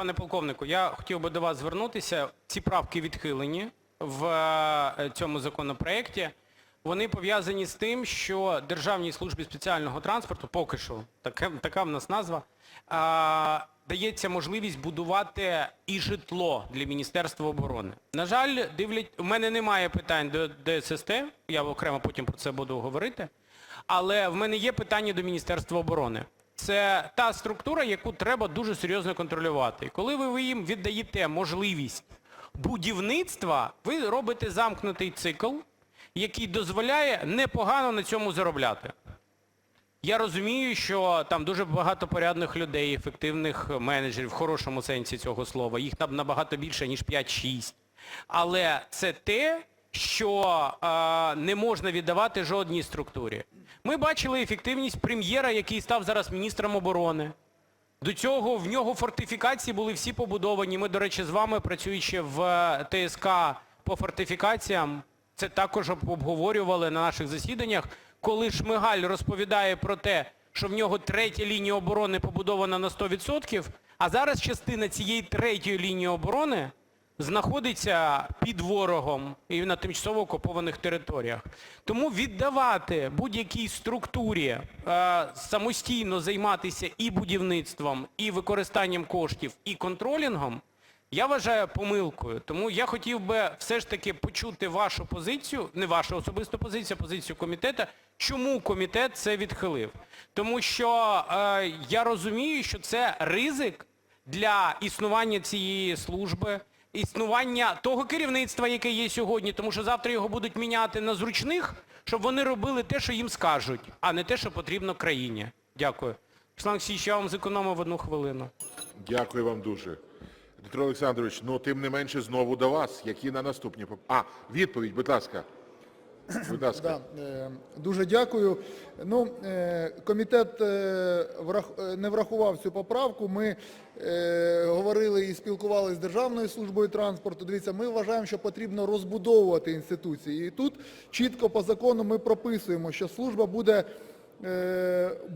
пане полковнику, я хотів би до вас звернутися. Ці правки відхилені в е, цьому законопроекті. Вони пов'язані з тим, що Державній службі спеціального транспорту, поки що, така, така в нас назва, а, дається можливість будувати і житло для Міністерства оборони. На жаль, дивлять, у мене немає питань до ДССТ, я окремо потім про це буду говорити, але в мене є питання до Міністерства оборони. Це та структура, яку треба дуже серйозно контролювати. І коли ви їм віддаєте можливість будівництва, ви робите замкнутий цикл, який дозволяє непогано на цьому заробляти. Я розумію, що там дуже багато порядних людей, ефективних менеджерів, в хорошому сенсі цього слова. Їх там набагато більше, ніж 5-6. Але це те, що не можна віддавати жодній структурі. Ми бачили ефективність прем'єра, який став зараз міністром оборони. До цього в нього фортифікації були всі побудовані. Ми, до речі, з вами, працюючи в е, ТСК по фортифікаціям, це також обговорювали на наших засіданнях, коли Шмигаль розповідає про те, що в нього третя лінія оборони побудована на 100%, а зараз частина цієї третьої лінії оборони знаходиться під ворогом і на тимчасово окупованих територіях. Тому віддавати будь-якій структурі е, самостійно займатися і будівництвом, і використанням коштів, і контролінгом, я вважаю помилкою. Тому я хотів би все ж таки почути вашу позицію, не вашу особисту позицію, а позицію комітету, чому комітет це відхилив. Тому що е, я розумію, що це ризик для існування цієї служби, існування того керівництва, яке є сьогодні, тому що завтра його будуть міняти на зручних, щоб вони робили те, що їм скажуть, а не те, що потрібно країні. Дякую. Руслан Олексійович, я вам зекономив одну хвилину. Дякую вам дуже. Дмитро Олександрович, ну тим не менше знову до вас. Які на наступні А, відповідь, будь ласка. Будь ласка. Да, е, дуже дякую. Ну, е, комітет е, не врахував цю поправку. Ми говорили і спілкувалися з Державною службою транспорту. Дивіться, ми вважаємо, що потрібно розбудовувати інституції. І тут чітко по закону ми прописуємо, що служба буде,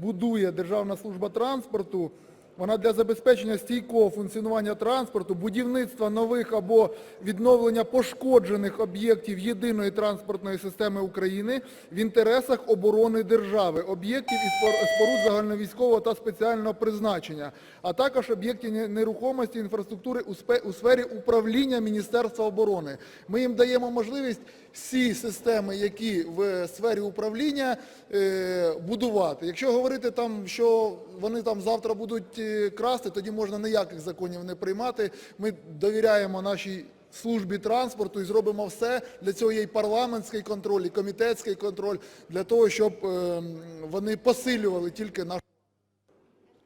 будує Державна служба транспорту вона для забезпечення стійкого функціонування транспорту, будівництва нових або відновлення пошкоджених об'єктів єдиної транспортної системи України в інтересах оборони держави, об'єктів і споруд загальновійськового та спеціального призначення, а також об'єктів нерухомості інфраструктури у сфері управління Міністерства оборони. Ми їм даємо можливість всі системи, які в сфері управління, е, будувати. Якщо говорити там, що вони там завтра будуть е, красти, тоді можна ніяких законів не приймати. Ми довіряємо нашій службі транспорту і зробимо все. Для цього є і парламентський контроль, і комітетський контроль, для того, щоб е, вони посилювали тільки нашу.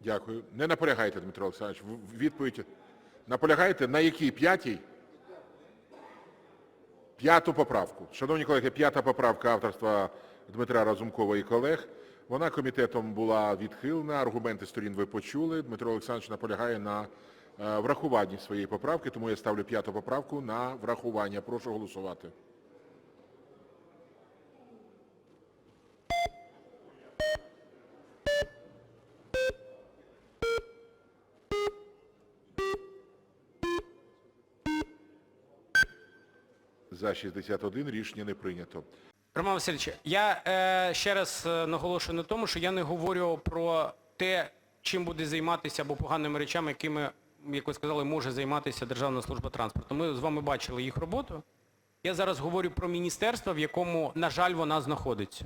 Дякую. Не наполягайте, Дмитро Олександрович. Відповідь. Наполягаєте на якій? П'ятій? П'яту поправку. Шановні колеги, п'ята поправка авторства Дмитра Разумкова і колег. Вона комітетом була відхилена, аргументи сторін ви почули. Дмитро Олександрович наполягає на е, врахуванні своєї поправки, тому я ставлю п'яту поправку на врахування. Прошу голосувати. За 61 рішення не прийнято. Роман Васильович, я е, ще раз е, наголошую на тому, що я не говорю про те, чим буде займатися або поганими речами, якими, як ви сказали, може займатися Державна служба транспорту. Ми з вами бачили їх роботу. Я зараз говорю про міністерство, в якому, на жаль, вона знаходиться.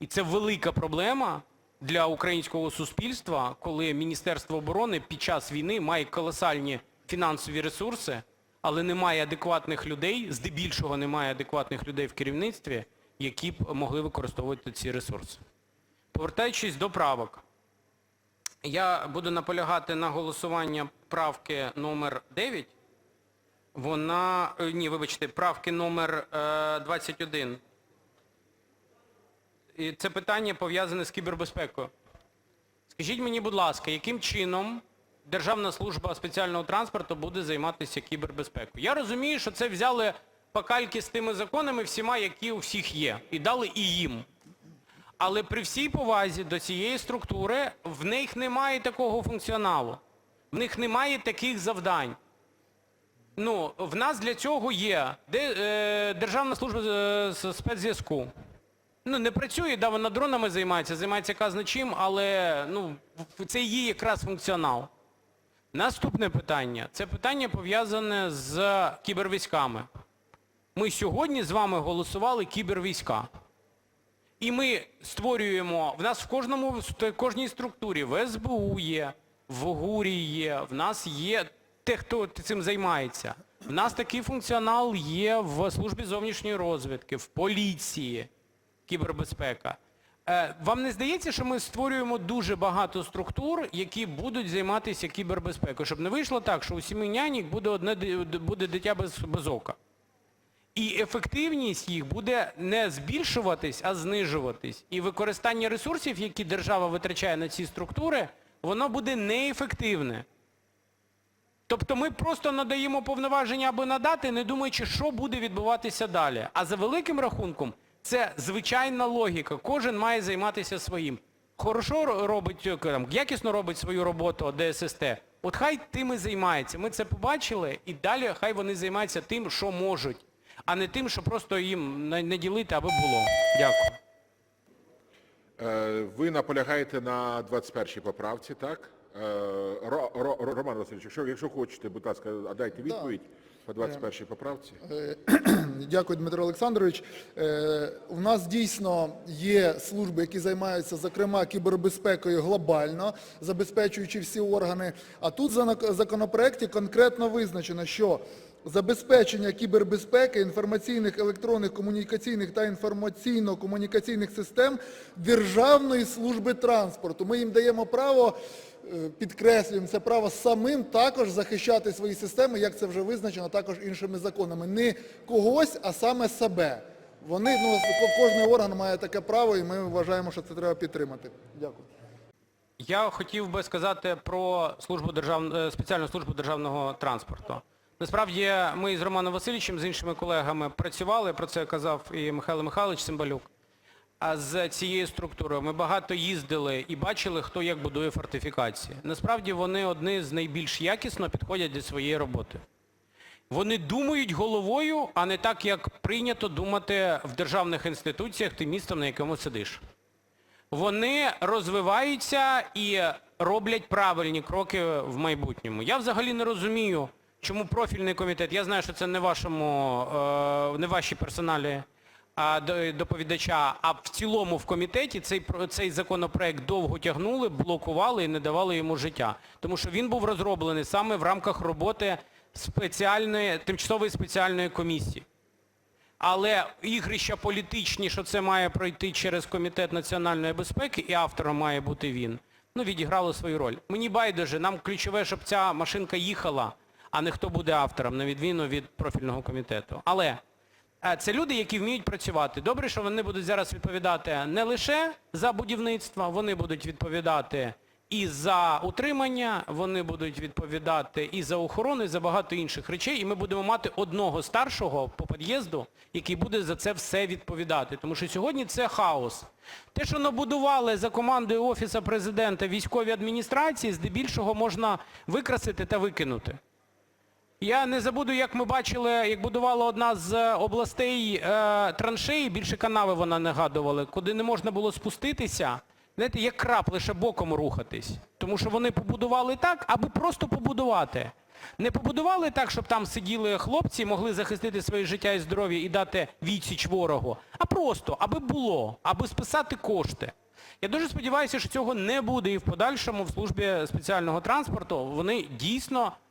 І це велика проблема для українського суспільства, коли Міністерство оборони під час війни має колосальні фінансові ресурси, але немає адекватних людей, здебільшого немає адекватних людей в керівництві, які б могли використовувати ці ресурси. Повертаючись до правок, я буду наполягати на голосування правки номер 9. Вона, е, ні, вибачте, правки номер е, 21. І це питання пов'язане з кібербезпекою. Скажіть мені, будь ласка, яким чином Державна служба спеціального транспорту буде займатися кібербезпекою? Я розумію, що це взяли по кальки з тими законами всіма, які у всіх є, і дали і їм. Але при всій повазі до цієї структури в них немає такого функціоналу. В них немає таких завдань. Ну, в нас для цього є е, Державна служба е, спецзв'язку. Ну, не працює, да, вона дронами займається, займається казна чим, але ну, це її якраз функціонал. Наступне питання. Це питання пов'язане з кібервійськами. Ми сьогодні з вами голосували кібервійська. І ми створюємо, в нас в кожному, в кожній структурі, в СБУ є, в ГУРі є, в нас є те, хто цим займається. В нас такий функціонал є в службі зовнішньої розвідки, в поліції, кібербезпека. Е, Вам не здається, що ми створюємо дуже багато структур, які будуть займатися кібербезпекою, щоб не вийшло так, що у сім'ї нянік буде одне буде дитя без, без ока. І ефективність їх буде не збільшуватись, а знижуватись. І використання ресурсів, які держава витрачає на ці структури, воно буде неефективне. Тобто ми просто надаємо повноваження аби надати, не думаючи, що буде відбуватися далі. А за великим рахунком, це звичайна логіка. Кожен має займатися своїм. Хорошо робить, е, там, якісно робить свою роботу ДССТ, от хай тим і займається. Ми це побачили, і далі хай вони займаються тим, що можуть, а не тим, що просто їм не ділити, аби було. Дякую. Е, Ви наполягаєте на 21 поправці, так? Е, Ро- Ро- Ро- Роман Васильович, якщо, якщо хочете, будь ласка, дайте відповідь по 21 поправці. Дякую, Дмитро Олександрович. Е, У нас дійсно є служби, які займаються, зокрема, кібербезпекою глобально, забезпечуючи всі органи. А тут в законопроекті конкретно визначено, що забезпечення кібербезпеки інформаційних, електронних, комунікаційних та інформаційно-комунікаційних систем Державної служби транспорту. Ми їм даємо право підкреслюємо це право самим також захищати свої системи, як це вже визначено також іншими законами. Не когось, а саме себе. Вони, ну, кожен орган має таке право, і ми вважаємо, що це треба підтримати. Дякую. Я хотів би сказати про службу держав... е, спеціальну службу державного транспорту. Насправді ми з Романом Васильовичем, з іншими колегами працювали, про це казав і Михайло Михайлович Цимбалюк. З цією структурою ми багато їздили і бачили, хто як будує фортифікації. Насправді вони одні з найбільш якісно підходять до своєї роботи. Вони думають головою, а не так, як прийнято думати в державних інституціях тим містом, на якому сидиш вони розвиваються і роблять правильні кроки в майбутньому. Я взагалі не розумію, чому профільний комітет, я знаю, що це не вашому, е, не ваші персоналі доповідача, а в цілому в комітеті цей, цей законопроект довго тягнули, блокували і не давали йому життя. Тому що він був розроблений саме в рамках роботи спеціальної, тимчасової спеціальної комісії. Але ігрища політичні, що це має пройти через Комітет національної безпеки, і автором має бути він, ну, відіграло свою роль. Мені байдуже, нам ключове, щоб ця машинка їхала, а не хто буде автором, на відміну від профільного комітету. Але це люди, які вміють працювати. Добре, що вони будуть зараз відповідати не лише за будівництво, вони будуть відповідати і за утримання, вони будуть відповідати і за охорону, і за багато інших речей. І ми будемо мати одного старшого по під'їзду, який буде за це все відповідати. Тому що сьогодні це хаос. Те, що набудували за командою Офісу Президента військові адміністрації, здебільшого можна викрасити та викинути. Я не забуду, як ми бачили, як будувала одна з областей е, траншеї, більше канави вона нагадувала, куди не можна було спуститися, знаєте, як крап, лише боком рухатись. Тому що вони побудували так, аби просто побудувати. Не побудували так, щоб там сиділи хлопці, могли захистити своє життя і здоров'я і дати відсіч ворогу, а просто, аби було, аби списати кошти. Я дуже сподіваюся, що цього не буде і в подальшому в службі спеціального транспорту вони дійсно е,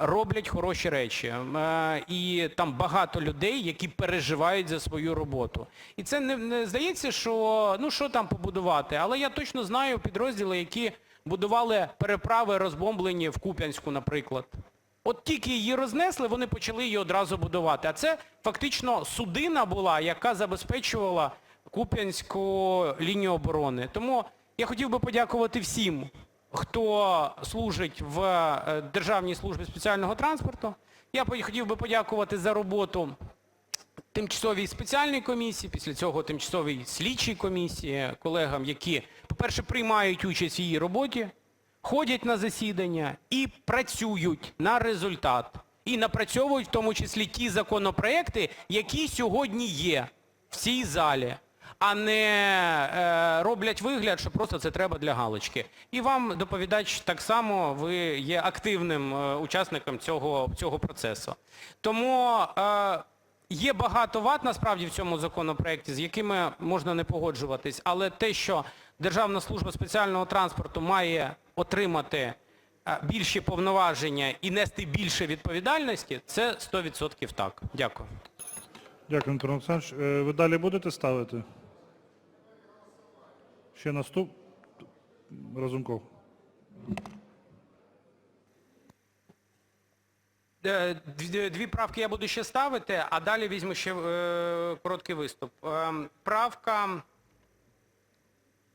роблять хороші речі. І там багато людей, які переживають за свою роботу. І це не, не здається, що ну що там побудувати, але я точно знаю підрозділи, які будували переправи розбомблені в Куп'янську, наприклад. От тільки її рознесли, вони почали її одразу будувати. А це фактично судина була, яка забезпечувала Куп'янську лінію оборони. Тому я хотів би подякувати всім, хто служить в е, Державній службі спеціального транспорту. Я хотів би подякувати за роботу тимчасовій спеціальній комісії, після цього тимчасовій слідчій комісії, колегам, які, по-перше, приймають участь в її роботі, ходять на засідання і працюють на результат. І напрацьовують в тому числі ті законопроекти, які сьогодні є в цій залі, а не е, роблять вигляд, що просто це треба для галочки. І вам, доповідач, так само ви є активним е, учасником цього, цього процесу. Тому е, є багато вад насправді в цьому законопроекті, з якими можна не погоджуватись, але те, що Державна служба спеціального транспорту має отримати більші повноваження і нести більше відповідальності, це 100% так. Дякую. Дякую, Дмитро Олександрович. Ви далі будете ставити? Ще наступ... Разумков. Е, Дві, правки я буду ще ставити, а далі візьму ще е, короткий виступ. Е, правка,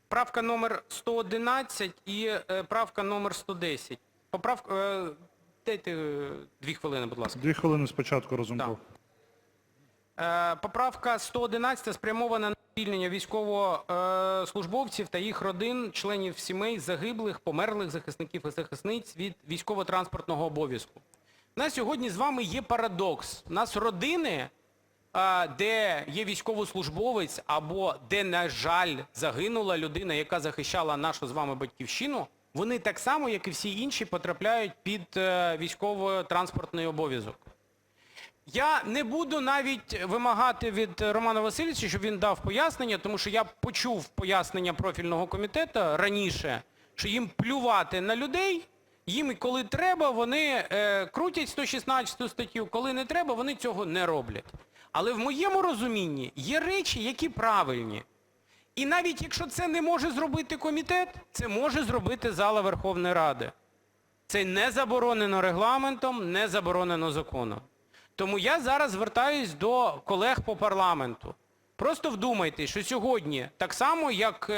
правка номер 111 і правка номер 110. Поправка, дайте дві хвилини, будь ласка. Дві хвилини спочатку, Разумков. Е, Поправка 111 спрямована на звільнення військовослужбовців та їх родин, членів сімей загиблих, померлих захисників і захисниць від військово-транспортного обов'язку. У нас сьогодні з вами є парадокс. У нас родини, де є військовослужбовець або де, на жаль, загинула людина, яка захищала нашу з вами батьківщину, вони так само, як і всі інші, потрапляють під е, військово-транспортний обов'язок. Я не буду навіть вимагати від Романа Васильовича, щоб він дав пояснення, тому що я почув пояснення профільного комітету раніше, що їм плювати на людей, їм коли треба, вони е, крутять 116 статтю, коли не треба, вони цього не роблять. Але в моєму розумінні є речі, які правильні. І навіть якщо це не може зробити комітет, це може зробити зала Верховної Ради. Це не заборонено регламентом, не заборонено законом. Тому я зараз звертаюсь до колег по парламенту. Просто вдумайтесь, що сьогодні так само, як е,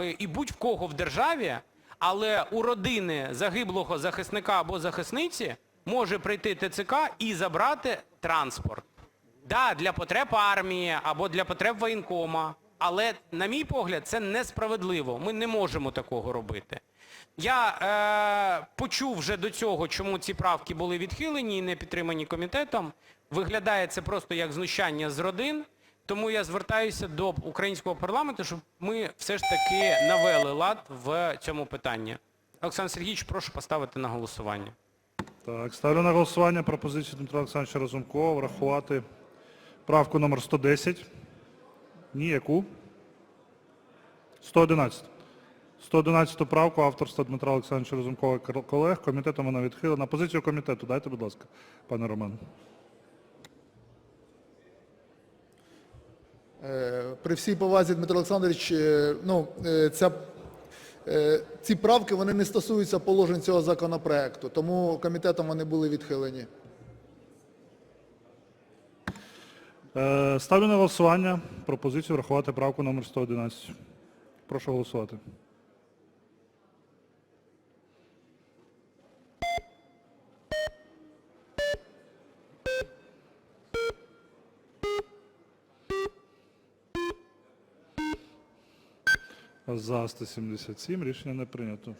е, і будь в кого в державі, але у родини загиблого захисника або захисниці може прийти ТЦК і забрати транспорт. Да, для потреб армії або для потреб воєнкома. Але, на мій погляд, це несправедливо. Ми не можемо такого робити. Я е, почув вже до цього, чому ці правки були відхилені і не підтримані комітетом. Виглядає це просто як знущання з родин. Тому я звертаюся до українського парламенту, щоб ми все ж таки навели лад в цьому питанні. Олександр Сергійович, прошу поставити на голосування. Так, ставлю на голосування пропозицію Дмитра Олександровича Разумкова врахувати правку номер 110. Ні, яку? 111. 111 правку авторства Дмитра Олександровича Разумкова і колег. Комітетом вона відхилена. Позицію комітету дайте, будь ласка, пане Роман. Е, При всій повазі, Дмитро Олександрович, е, ну, е, ця, ці правки вони не стосуються положень цього законопроекту, тому комітетом вони були відхилені. Е, Ставлю на голосування пропозицію врахувати правку номер 111. Прошу голосувати. За 177 рішення не прийнято.